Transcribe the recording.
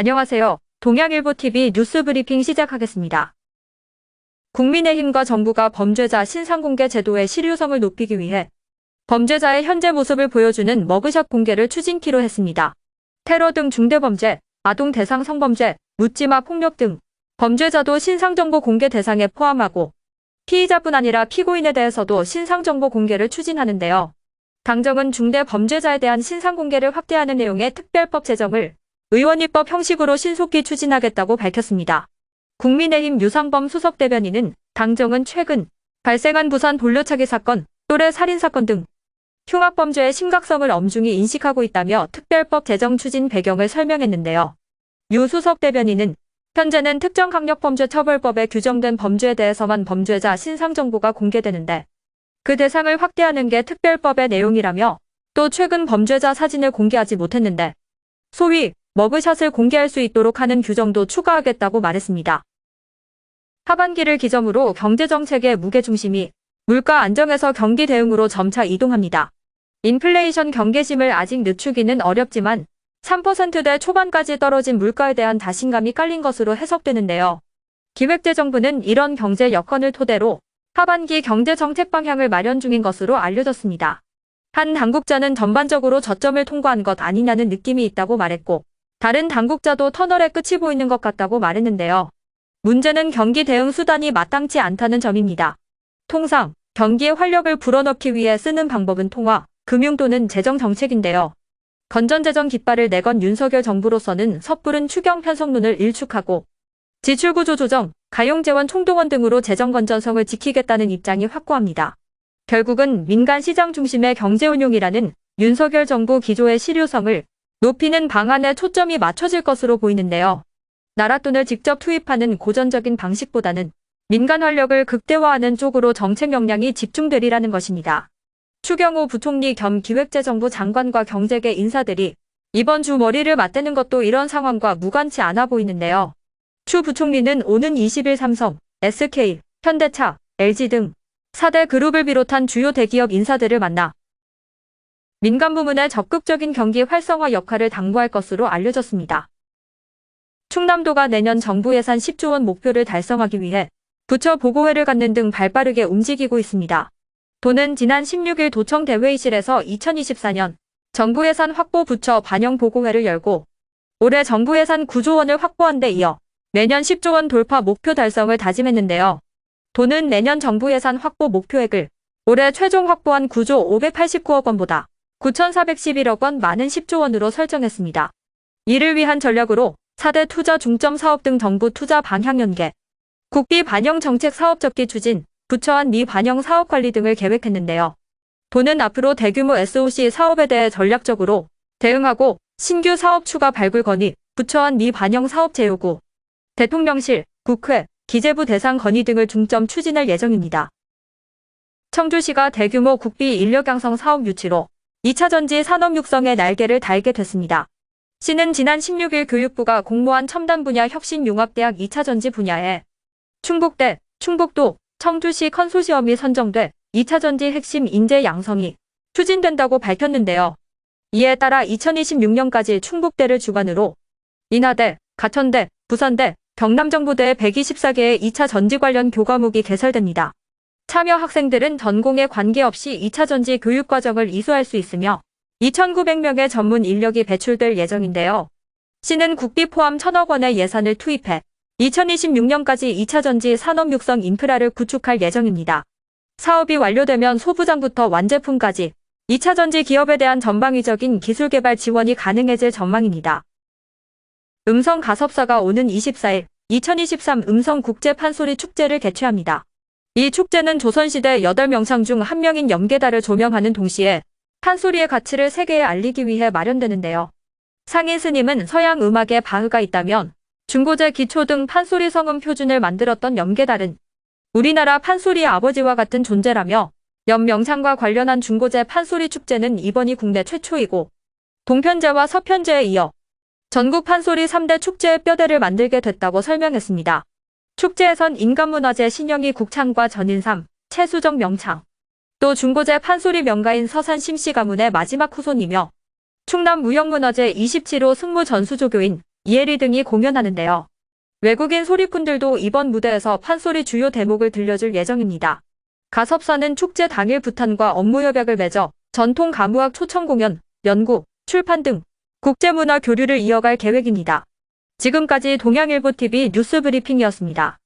안녕하세요. 동양일보TV 뉴스 브리핑 시작하겠습니다. 국민의힘과 정부가 범죄자 신상공개 제도의 실효성을 높이기 위해 범죄자의 현재 모습을 보여주는 머그샷 공개를 추진키로 했습니다. 테러 등 중대범죄, 아동 대상 성범죄, 묻지마 폭력 등 범죄자도 신상정보 공개 대상에 포함하고 피의자뿐 아니라 피고인에 대해서도 신상정보 공개를 추진하는데요. 당정은 중대 범죄자에 대한 신상공개를 확대하는 내용의 특별법 제정을 의원입법 형식으로 신속히 추진하겠다고 밝혔습니다. 국민의힘 유상범 수석 대변인은 당정은 최근 발생한 부산 돌려차기 사건, 또래 살인사건 등 흉악범죄의 심각성을 엄중히 인식하고 있다며 특별법 제정 추진 배경을 설명했는데요. 유 수석 대변인은 현재는 특정 강력범죄 처벌법에 규정된 범죄에 대해서만 범죄자 신상 정보가 공개되는데 그 대상을 확대하는 게 특별법의 내용이라며 또 최근 범죄자 사진을 공개하지 못했는데 소위 머그샷을 공개할 수 있도록 하는 규정도 추가하겠다고 말했습니다. 하반기를 기점으로 경제정책의 무게중심이 물가 안정에서 경기 대응으로 점차 이동합니다. 인플레이션 경계심을 아직 늦추기는 어렵지만 3%대 초반까지 떨어진 물가에 대한 자신감이 깔린 것으로 해석되는데요. 기획재정부는 이런 경제 여건을 토대로 하반기 경제 정책 방향을 마련 중인 것으로 알려졌습니다. 한 당국자는 전반적으로 저점을 통과한 것 아니냐는 느낌이 있다고 말했고 다른 당국자도 터널의 끝이 보이는 것 같다고 말했는데요. 문제는 경기 대응 수단이 마땅치 않다는 점입니다. 통상 경기의 활력을 불어넣기 위해 쓰는 방법은 통화, 금융 또는 재정 정책인데요. 건전재정 깃발을 내건 윤석열 정부로서는 섣부른 추경 편성론을 일축하고 지출구조 조정, 가용재원 총동원 등으로 재정 건전성을 지키겠다는 입장이 확고합니다. 결국은 민간 시장 중심의 경제운용이라는 윤석열 정부 기조의 실효성을 높이는 방안에 초점이 맞춰질 것으로 보이는데요. 나랏돈을 직접 투입하는 고전적인 방식보다는 민간 활력을 극대화하는 쪽으로 정책 역량이 집중되리라는 것입니다. 추경호 부총리 겸 기획재정부 장관과 경제계 인사들이 이번 주 머리를 맞대는 것도 이런 상황과 무관치 않아 보이는데요. 추 부총리는 오는 20일 삼성, SK, 현대차, LG 등 4대 그룹을 비롯한 주요 대기업 인사들을 만나 민간 부문의 적극적인 경기 활성화 역할을 당부할 것으로 알려졌습니다. 충남도가 내년 정부 예산 10조 원 목표를 달성하기 위해 부처 보고회를 갖는 등 발빠르게 움직이고 있습니다. 도는 지난 16일 도청 대회의실에서 2024년 정부 예산 확보 부처 반영 보고회를 열고 올해 정부 예산 9조 원을 확보한 데 이어 내년 10조 원 돌파 목표 달성을 다짐했는데요. 도는 내년 정부 예산 확보 목표액을 올해 최종 확보한 9조 589억 원보다 9,411억 원 많은 10조 원으로 설정했습니다. 이를 위한 전략으로 4대 투자 중점 사업 등 정부 투자 방향 연계, 국비 반영 정책 사업 접기 추진, 부처한 미 반영 사업 관리 등을 계획했는데요. 도는 앞으로 대규모 SOC 사업에 대해 전략적으로 대응하고 신규 사업 추가 발굴 건의, 부처한 미 반영 사업 제요구, 대통령실, 국회, 기재부 대상 건의 등을 중점 추진할 예정입니다. 청주시가 대규모 국비 인력 양성 사업 유치로 2차 전지 산업 육성의 날개를 달게 됐습니다. 시는 지난 16일 교육부가 공모한 첨단 분야 혁신융합대학 2차 전지 분야에 충북대, 충북도, 청주시 컨소시엄이 선정돼 2차 전지 핵심 인재 양성이 추진된다고 밝혔는데요. 이에 따라 2026년까지 충북대를 주관으로 인하대, 가천대, 부산대, 경남정부대 124개의 2차 전지 관련 교과목이 개설됩니다. 참여 학생들은 전공에 관계없이 2차 전지 교육 과정을 이수할 수 있으며 2,900명의 전문 인력이 배출될 예정인데요. 시는 국비 포함 1천억 원의 예산을 투입해 2026년까지 2차 전지 산업 육성 인프라를 구축할 예정입니다. 사업이 완료되면 소부장부터 완제품까지 2차 전지 기업에 대한 전방위적인 기술 개발 지원이 가능해질 전망입니다. 음성 가섭사가 오는 24일 2023 음성 국제 판소리 축제를 개최합니다. 이 축제는 조선시대 8명상 중 한 명인 염계다를 조명하는 동시에 판소리의 가치를 세계에 알리기 위해 마련되는데요. 상인 스님은 서양 음악에 바흐가 있다면 중고제 기초 등 판소리 성음 표준을 만들었던 염계달은 우리나라 판소리의 아버지와 같은 존재라며 연명상과 관련한 중고제 판소리 축제는 이번이 국내 최초이고 동편제와 서편제에 이어 전국 판소리 3대 축제의 뼈대를 만들게 됐다고 설명했습니다. 축제에선 인간문화재 신영희 국창과 전인삼, 최수정 명창, 또 중고제 판소리 명가인 서산 심씨 가문의 마지막 후손이며 충남 무형문화재 27호 승무 전수조교인 이혜리 등이 공연하는데요. 외국인 소리꾼들도 이번 무대에서 판소리 주요 대목을 들려줄 예정입니다. 가섭사는 축제 당일 부탄과 업무 협약을 맺어 전통 가무학 초청 공연, 연구, 출판 등 국제문화 교류를 이어갈 계획입니다. 지금까지 동양일보TV 뉴스 브리핑이었습니다.